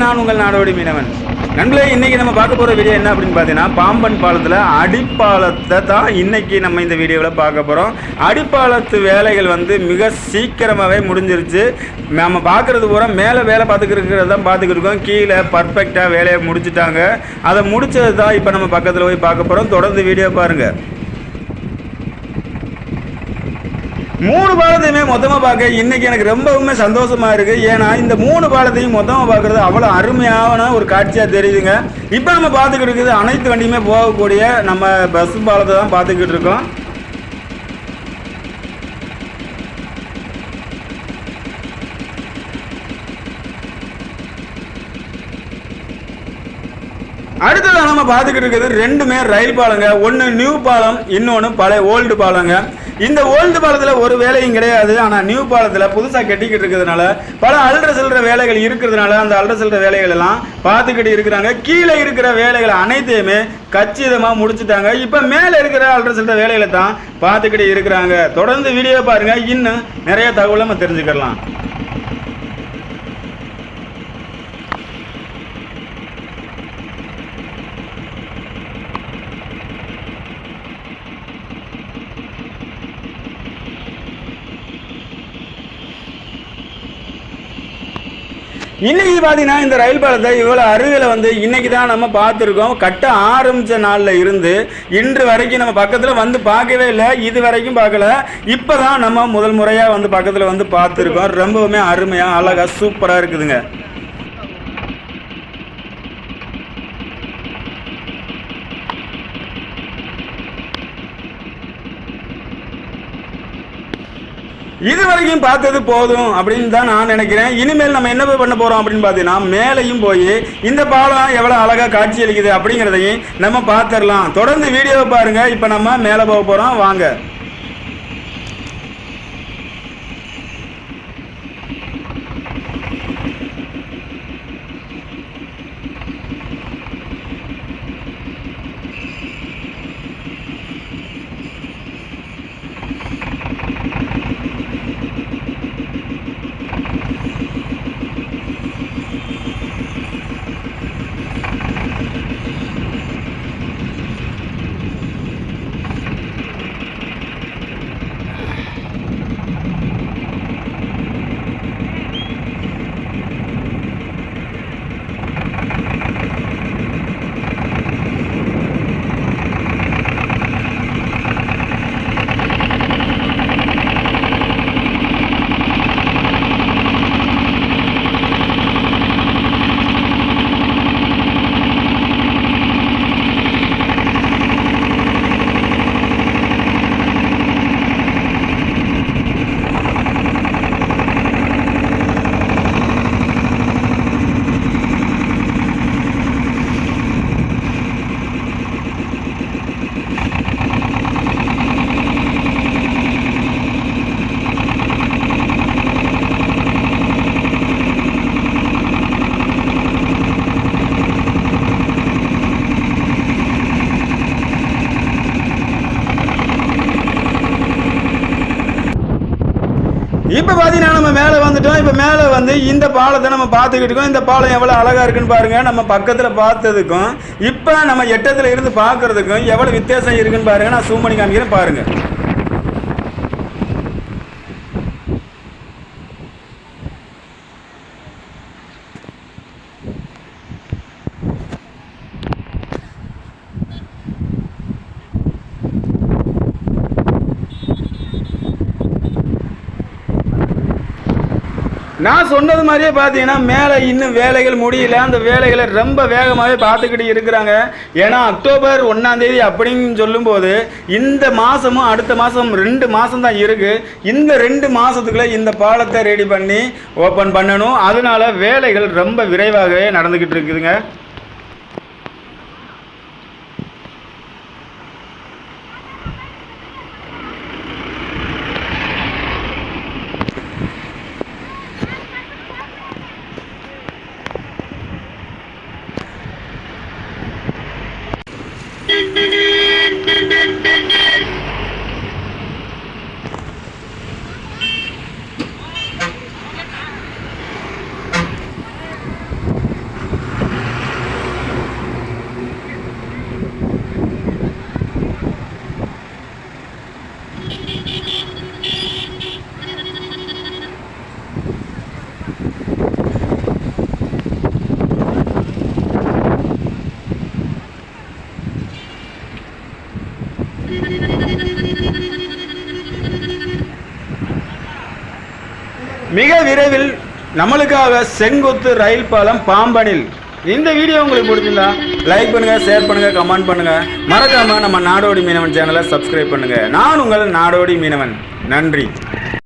நான் உங்கள் நாடோடி மீனவன். நண்பர்களே இன்றைக்கி நம்ம பார்க்க போகிற வீடியோ என்ன அப்படின்னு பார்த்தீங்கன்னா பாம்பன் பாலத்தில் அடிப்பாலத்தை தான் இன்றைக்கி நம்ம இந்த வீடியோவில் பார்க்க போகிறோம் அடிப்பாலத்து வேலைகள் வந்து மிக சீக்கிரமாகவே முடிஞ்சிருச்சு. நம்ம பார்க்குறது பூரா மேலே வேலை பார்த்துக்கிட்டு தான் பார்த்துக்கிட்டு இருக்கோம். கீழே பர்ஃபெக்டாக வேலையை முடிச்சிட்டாங்க. அதை முடித்தது தான் இப்போ நம்ம பக்கத்தில் போய் பார்க்க போகிறோம் தொடர்ந்து வீடியோ பாருங்கள் மூணு பாலத்தையுமே மொத்தமாக பார்க்க இன்னைக்கு எனக்கு ரொம்பவுமே சந்தோஷமா இருக்கு. ஏன்னா இந்த மூணு பாலத்தையும் மொத்தமாக பார்க்கறது அவ்வளோ அருமையான ஒரு காட்சியாக தெரியுதுங்க. இப்போ நம்ம பார்த்துக்கிட்டு இருக்குது அனைத்து வண்டியுமே போகக்கூடிய நம்ம பஸ் பாலத்தை தான் பார்த்துக்கிட்டு இருக்கோம். அடுத்ததாக நம்ம பார்த்துக்கிட்டு இருக்கிறது ரெண்டுமே ரயில் பாலங்க. ஒன்று நியூ பாலம் இன்னொன்று பழைய ஓல்டு பாலங்க. இந்த ஓல்டு பாலத்தில் ஒரு வேலையும் கிடையாது. ஆனால் நியூ பாலத்தில் புதுசாக கட்டிக்கிட்டு இருக்கிறதுனால பல அல்ற செல்ற வேலைகள் இருக்கிறதுனால அந்த அல்ற செல்ற வேலைகள் எல்லாம் பார்த்துக்கிட்டு இருக்கிறாங்க. கீழே இருக்கிற வேலைகள் அனைத்தையுமே கச்சிதமாக முடிச்சுட்டாங்க. இப்போ மேலே இருக்கிற அல்ற செல்ற வேலைகளை தான் பார்த்துக்கிட்டு இருக்கிறாங்க. தொடர்ந்து வீடியோ பாருங்கள் இன்னும் நிறைய தகவலை நம்ம தெரிஞ்சுக்கலாம் இன்னைக்கு பார்த்தீங்கன்னா இந்த ரயில் பாலத்தை இவ்வளோ அருகில் வந்து இன்னைக்கு தான் நம்ம பார்த்துருக்கோம். கட்ட ஆரம்பித்த நாளில் இருந்து இன்று வரைக்கும் நம்ம பக்கத்தில் வந்து பார்க்கவே இல்லை. இது வரைக்கும் பார்க்கல. இப்போ தான் நம்ம முதல் முறையாக வந்து பக்கத்தில் வந்து பார்த்துருக்கோம். ரொம்பவுமே அருமையாக அழகாக சூப்பராக இருக்குதுங்க. இது வரைக்கும் பார்த்தது போதும் அப்படின்னு தான் நான் நினைக்கிறேன். இனிமேல் நம்ம என்ன பண்ண போறோம் அப்படின்னு பார்த்தீங்கன்னா மேலையும் போய் இந்த பாலம் எவ்வளோ அழகா காட்சி அளிக்குது அப்படிங்கிறதையும் நம்ம பார்த்துடலாம். தொடர்ந்து வீடியோவை பாருங்க. இப்போ நம்ம மேலே போக போறோம். வாங்க. இப்போ பார்த்தீங்கன்னா நம்ம மேலே வந்துட்டோம். இப்போ மேலே வந்து இந்த பாலத்தை நம்ம பார்த்துக்கிட்டு இருக்கோம். இந்த பாலம் எவ்வளோ அழகாக இருக்குன்னு பாருங்க. நம்ம பக்கத்தில் பார்த்ததுக்கும் இப்போ நம்ம எட்டத்தில் இருந்து பார்க்கறதுக்கும் எவ்வளோ வித்தியாசம் இருக்குன்னு பாருங்க. நான் zoom பண்ணி காமிக்கிறேன் பாருங்கள் நான் சொன்னது மாதிரியே பார்த்தீங்கன்னா மேலே இன்னும் வேலைகள் முடியல. அந்த வேலைகளை ரொம்ப வேகமாகவே பார்த்துக்கிட்டு இருக்கிறாங்க. ஏன்னா அக்டோபர் ஒன்றாம் தேதி அப்படின்னு சொல்லும்போது இந்த மாதமும் அடுத்த மாதம் ரெண்டு மாதம் தான் இருக்குது இந்த ரெண்டு மாதத்துக்குள்ளே இந்த பாலத்தை ரெடி பண்ணி ஓப்பன் பண்ணணும். அதனால வேலைகள் ரொம்ப விரைவாகவே நடந்துக்கிட்டு இருக்குதுங்க. மிக விரைவில் நம்மளுக்காக செங்குத்து ரயில் பாலம் பாம்பனில் இந்த வீடியோ உங்களுக்கு பிடிச்சிருந்தா லைக் பண்ணுங்க ஷேர் பண்ணுங்க கமெண்ட் பண்ணுங்க. மறக்காம நம்ம நாடோடி மீனவன் சேனலை சப்ஸ்கிரைப் பண்ணுங்க. நான் உங்கள் நாடோடி மீனவன். நன்றி.